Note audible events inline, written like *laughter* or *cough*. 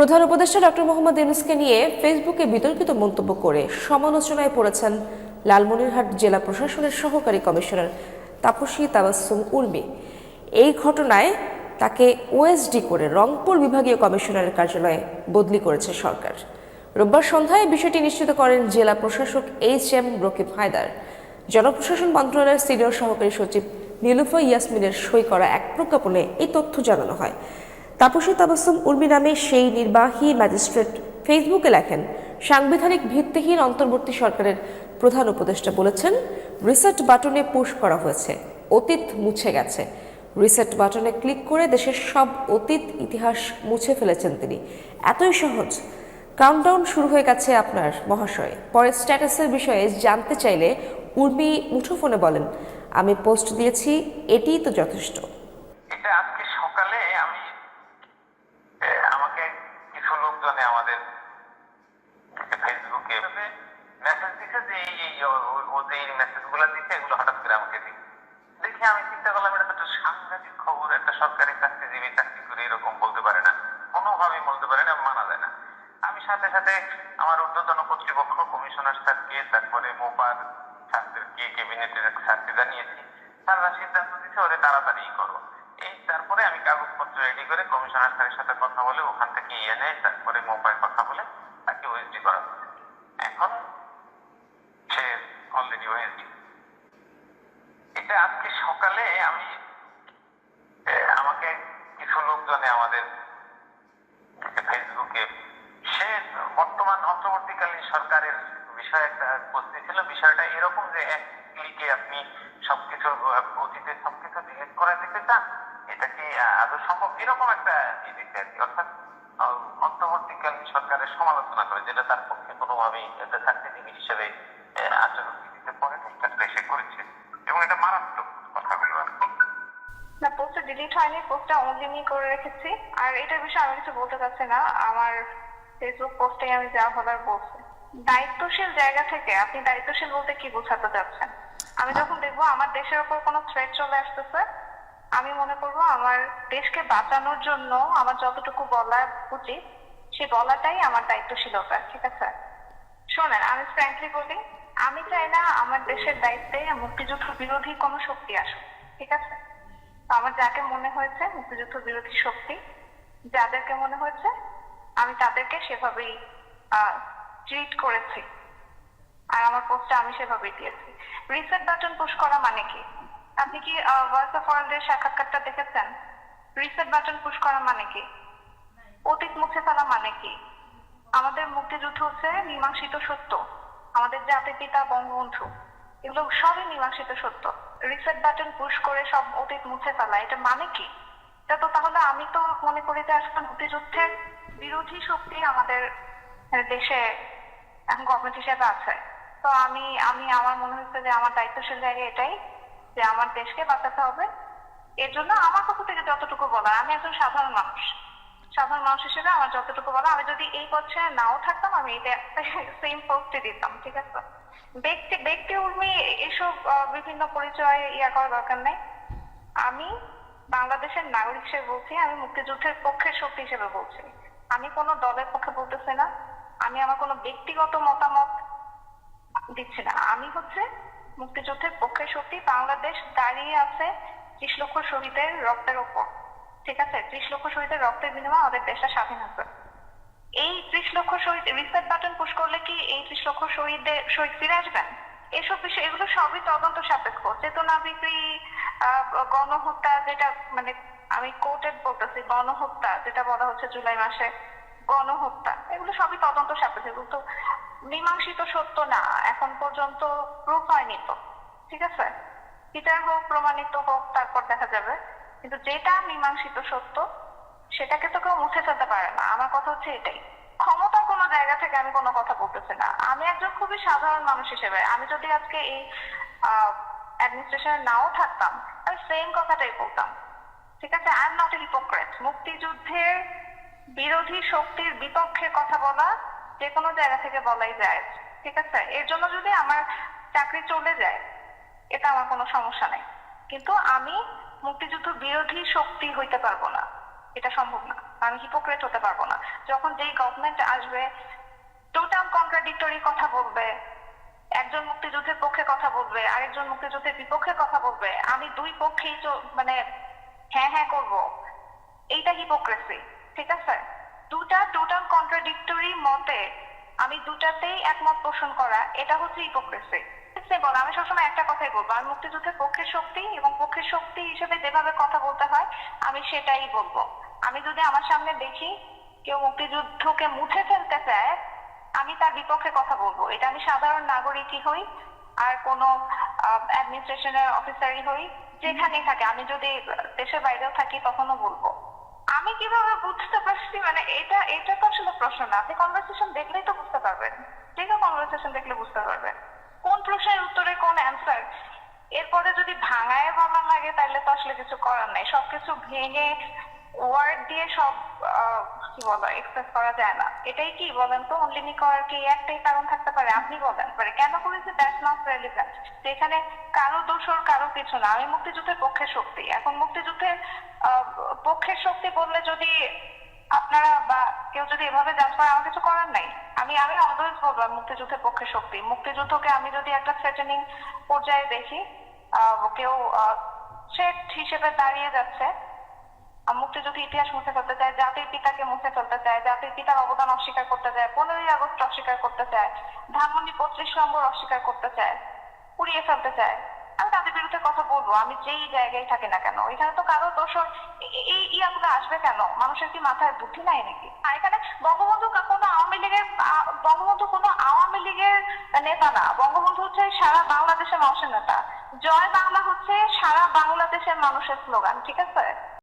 প্রধান উপদেষ্টা ডক্টর মোহাম্মদ ইউনুসকে নিয়ে ফেসবুকে বিতর্কিত মন্তব্য করে সমালোচনায় পড়েছেন লালমনিরহাট জেলা প্রশাসনের সহকারী কমিশনার তাপসী তাবাসসুম উর্মি। এই ঘটনায় তাকে ওএসডি করে রংপুর বিভাগীয় কমিশনারের কার্যালয়ে বদলি করেছে সরকার। রোববার সন্ধ্যায় বিষয়টি নিশ্চিত করেন জেলা প্রশাসক এইচ এম রকিব হায়দার। জনপ্রশাসন মন্ত্রণালয়ের সিনিয়র সহকারী সচিব নীলুফা ইয়াসমিনের সই করা এক প্রজ্ঞাপনে এই তথ্য জানানো হয়। তাপসী তাবাসুম উর্মি নামে সেই নির্বাহী ম্যাজিস্ট্রেট ফেসবুকে লেখেন, সাংবিধানিক ভিত্তিহীন অন্তর্বর্তী সরকারের প্রধান উপদেষ্টা বলেছেন, রিসেট বাটনে পুশ করা হয়েছে, অতীত মুছে গেছে। রিসেট বাটনে ক্লিক করে দেশের সব অতীত ইতিহাস মুছে ফেলেছেন তিনি। এতই সহজ। কাউন্টডাউন শুরু হয়ে গেছে আপনার মহাশয়। পরে স্ট্যাটাসের বিষয়ে জানতে চাইলে উর্মি মুঠোফোনে বলেন, আমি পোস্ট দিয়েছি, এটিই তো যথেষ্ট এটা আজকে সকালে আমি এ, আমাকে কিছু লোকজনে আমাদের ফেসবুকে মেসেজ দিছে যে এই এই কর্তৃপক্ষ, কমিশনার স্যারকে, তারপরে মোপার স্যারদেরকে, ক্যাবিনেটের স্যারকে জানিয়েছি। তারা সিদ্ধান্ত দিচ্ছে ওদের তাড়াতাড়ি করো। এই তারপরে আমি কাগজপত্র রেডি করে কমিশনার স্যারের সাথে কথা বলে ওখান থেকে এনে তারপরে মোবাইল কথা বলে তাকে ওএসডি করা হয়েছে। এখন সে অলরেডি ওএসডি এটা আজকে সকালে আমি এ, আমাকে কিছু লোকজনে আমাদের ফেসবুকে সে বর্তমান অন্তর্বর্তীকালীন সরকারের বিষয়ে একটা পোস্ট ছিল। বিষয়টা এরকম যে এক ক্লিকে আপনি সবকিছু আহ, অতীতে সবকিছু ডিলিট করে দিতে চান এটা কি আদৌ সম্ভব? এরকম একটা আর কি। অর্থাৎ আহ, অন্তর্বর্তীকালীন সরকারের সমালোচনা করে যেটা তার পক্ষে কোনোভাবেই একটা চাকরিজীবী হিসেবে আচরণ দিতে পারে না, এই সে করেছে। এবং এটা মারাত্মক না পোস্টটা ডিলিট হয়নি পোস্টটা করে রেখেছি। আর এটার বিষয়ে আমি কিছু বলতে চাচ্ছি না। আমার ফেসবুক পোস্টে আমি যা বলার বলছি। দায়িত্বশীল জায়গা থেকে আপনি দায়িত্বশীল বলতে কি বোঝাতে চাচ্ছেন? আমি যখন দেখব আমার দেশের উপর কোনো থ্রেট চলে আসতেছে, আমি মনে করব আমার দেশকে বাঁচানোর জন্য আমার যতটুকু বলা উচিত, সে বলাটাই আমার দায়িত্বশীলতা, ঠিক আছে? শোনেন, আমি ফ্র্যাঙ্কলি বলি, আমি চাই না আমার দেশের দায়িত্বে মুক্তিযুদ্ধ বিরোধী কোনো শক্তি আসুক, ঠিক আছে? আমার যাকে মনে হয়েছে মুক্তিযুদ্ধ বিরোধী শক্তি, যাদেরকে মনে হয়েছে, আমি তাদেরকে সেভাবেই ট্রিট করেছি। আর আমার পোস্টে আমি সেভাবেই দিয়েছি। রিসেট বাটন পুশ করা মানে কি? আপনি কি ভয়েস অফ ওয়ার্ল্ডের সাক্ষাৎকারটা দেখেছেন? রিসেট বাটন পুশ করা মানে কি? অতীত মুছে ফেলা মানে কি? আমাদের মুক্তিযুদ্ধ হচ্ছে মীমাংসিত সত্য। আমাদের জাতির পিতা, বঙ্গবন্ধু, এগুলো সবই মীমাংসিত সত্য। রিসেট বাটন পুশ করে সব অতীত মুছে ফেলা, এটা মানে কি? এটা তো তাহলে আমি তো মনে করি যে আসলে মুক্তিযুদ্ধের বিরোধী শক্তি আমাদের দেশে এখন গভর্নমেন্ট হিসেবে আছে। তো আমি আমি, আমার মনে হচ্ছে যে আমার দায়িত্বশীল জায়গা এটাই, যে আমার দেশকে বাঁচাতে হবে। এর জন্য আমার পক্ষ থেকে যতটুকু বলা আমি একজন সাধারণ মানুষ। সাধারণ মানুষ হিসেবে আমার যতটুকু বলা আমি যদি এই পক্ষে নাও থাকতাম, আমি এটা *laughs* সেম পোস্টে দিতাম, ঠিক আছে? ব্যক্তি ব্যক্তি উর্মি এসব বিভিন্ন পরিচয় ইয়া করার দরকার নেই। আমি বাংলাদেশের নাগরিক হিসেবে বলছি, আমি মুক্তিযুদ্ধের পক্ষের শক্তি হিসেবে বলছি। আমি কোনো দলের পক্ষে বলতেছি না। আমি আমার কোনো ব্যক্তিগত মতামত দিচ্ছি না। আমি হচ্ছে মুক্তিযুদ্ধের পক্ষে শক্তি, বাংলাদেশ দাঁড়িয়ে আছে ত্রিশ লক্ষ শহীদের রক্তের ওপর। ঠিক আছে? ত্রিশ লক্ষ শহীদের রক্তের বিনিময়ে আমাদের দেশটা স্বাধীন হবে এই ত্রিশ লক্ষ শহীদ রিসেট বাটন পুশ করলে কি এই ত্রিশ লক্ষ শহীদদের, শহীদ ফিরে আসবেন? এসব বিষয়, এগুলো সবই তদন্ত সাপেক্ষ। চেতনা বিক্রি গণহত্যা যেটা মানে আমি কোর্টেড বলতেছি, গণহত্যা যেটা বলা হচ্ছে জুলাই মাসে গণহত্যা, এগুলো সবই তদন্ত সাপেক্ষ এগুলো তো মীমাংসিত সত্য না, এখন পর্যন্ত প্রুফ হয়নি তো, ঠিক আছে? বিচার হোক, প্রমাণিত হোক, তারপর দেখা যাবে। কিন্তু যেটা মীমাংসিত সত্য, সেটাকে তো কেউ মুছে ফেলতে পারে না। আমার কথা হচ্ছে এটাই। ক্ষমতা কোনো জায়গা থেকে আমি কোনো কথা বলতেছি না। আমি একজন খুবই সাধারণ মানুষ হিসেবে। আমি যদি আজকে এই অ্যাডমিনিস্ট্রেশনে নাও থাকতাম আমি সেম কথাটাই বলতাম। ঠিক আছে? I am not a hypocrite মুক্তিযুদ্ধের বিরোধী শক্তির বিপক্ষে কথা বলা যে কোনো জায়গা থেকে বলাই যায়, ঠিক আছে? এর জন্য যদি আমার চাকরি চলে যায়, এটা আমার কোনো সমস্যা নেই। কিন্তু আমি মুক্তিযুদ্ধ বিরোধী শক্তি হইতে পারব না। এটা সম্ভব না। আমি হিপোক্রেট হতে পারব না। যখন যেই গভর্নমেন্ট আসবে টোটাল কন্ট্রাডিক্টরি কথা বলবে, একজন মুক্তিযুদ্ধের পক্ষে কথা বলবে, আরেকজন মুক্তিযুদ্ধের বিপক্ষে কথা বলবে, আমি দুই পক্ষেই মানে হ্যাঁ হ্যাঁ করব। এইটা হিপোক্রেসি ঠিক আছে। দুটা টোটাল কন্ট্রাডিক্টরি মতে আমি দুটাতেই একমত পোষণ করা, এটা হচ্ছে হিপোক্রেসি বল আমি সবসময় একটা কথাই বলব আমি মুক্তিযুদ্ধের পক্ষের শক্তি এবং পক্ষের শক্তি হিসেবে যেভাবে কথা বলতে হয়, আমি সেটাই বলব। আমি যদি আমার সামনে দেখি কেউ মুক্তিযুদ্ধকে মুছে ফেলতে চায়, আমি তার বিপক্ষে কথা বলব। এটা আমি সাধারণ নাগরিকই হই, আর কোনো অ্যাডমিনিস্ট্রেশনের অফিসারই হই, যেখানেই থাকে। আমি যদি দেশের বাইরেও থাকি, তখনও বলব। আমি কীভাবে বুঝতে পারছি? মানে এটা এটা তো আসলে প্রশ্ন না। আপনি কনভারসেশন দেখলেই তো বুঝতে পারবেন। যে আছে কনভারসেশন দেখলে বুঝতে পারবেন। কোন প্রশ্নের উত্তরে কোন অ্যান্সার এরপরে যদি ভাঙায় ভাঙা লাগে, তাহলে তো আসলে কিছু করার নাই। সবকিছু ভেঙে ওয়ার্ড দিয়ে সব কি বলো এক্সপ্রেস করা যায় না। এটাই কি বলেন তো? অনলিমি করার কি একটাই কারণ থাকতে পারে? আপনি বলেন। পারে কেন করেছে? দ্যাটস নট রেলিভেন্ট যেখানে কারও দোষর কারও কিছু না। আমি মুক্তিযুদ্ধের পক্ষের শক্তি। এখন মুক্তিযুদ্ধের পক্ষের শক্তি বললে যদি আপনারা বা কেউ যদি এভাবে জাজ করে, আমার কিছু করার নাই। আমি আমি অলওয়েজ বলব মুক্তিযুদ্ধের পক্ষে শক্তি। মুক্তিযুদ্ধকে আমি যদি একটা থ্রেটেনিং পর্যায়ে দেখি কেউ থ্রেট হিসেবে দাঁড়িয়ে যাচ্ছে মুক্তিযুদ্ধ ইতিহাস মুছে ফেলতে চায়, জাতির পিতাকে মুছে ফেলতে চায়, জাতির পিতার অবদান অস্বীকার করতে চায়, পনেরোই আগস্ট অস্বীকার করতে চায়, ধানমন্ডি বত্রিশ নম্বর অস্বীকার করতে চায় উড়িয়ে ফেলতে চায়, আমি তাদের বিরুদ্ধে কথা বলব, আমি যেই জায়গায় থাকি না কেন? এখানে তো কারও দোষর এই ইয়াগুলো আসবে কেন? মানুষের কি মাথায় বুদ্ধি নাই নাকি? আর এখানে বঙ্গবন্ধু কোনো আওয়ামী লীগের বঙ্গবন্ধু কোনো আওয়ামী লীগের নেতা না। বঙ্গবন্ধু হচ্ছে সারা বাংলাদেশের মানুষের নেতা। জয় বাংলা হচ্ছে সারা বাংলাদেশের মানুষের স্লোগান, ঠিক আছে?